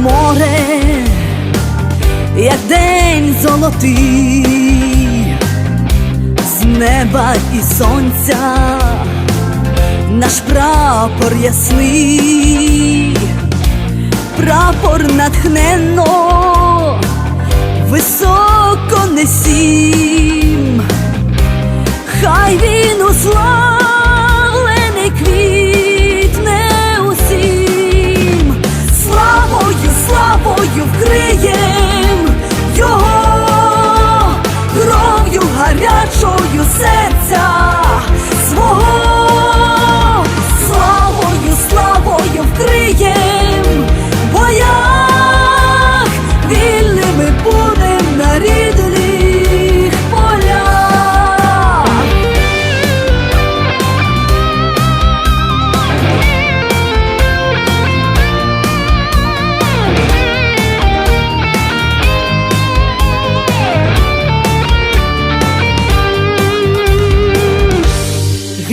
море, як день золотий, з неба і сонця наш прапор ясний, прапор натхненно, високо несім, хай він уславлений гарячою серця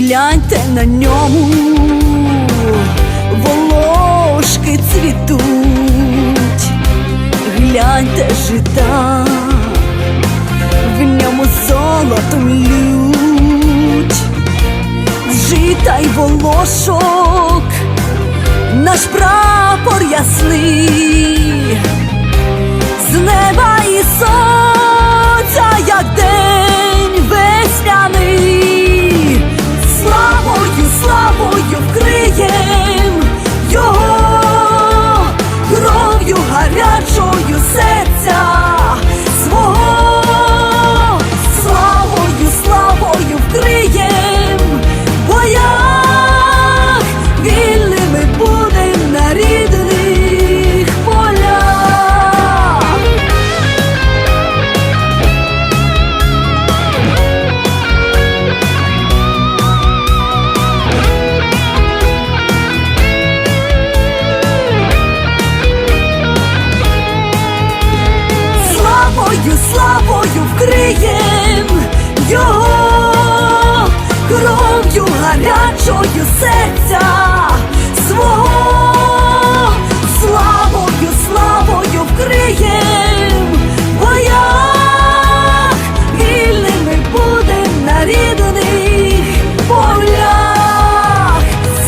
Гляньте на ньому, волошки цвітуть, гляньте жита, в ньому золотом лють, жита й волошок, наш прапор ясний, Твоєю славою вкриєм його кров'ю гарячою серця свого, славою, славою вкриєм, бо як вільними будем на рідних полях,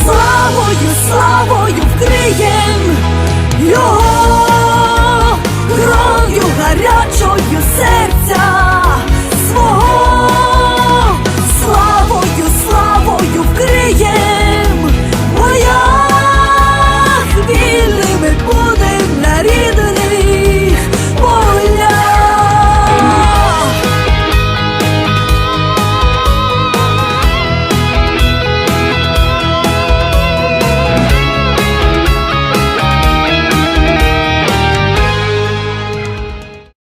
славою, славою вкриєм його.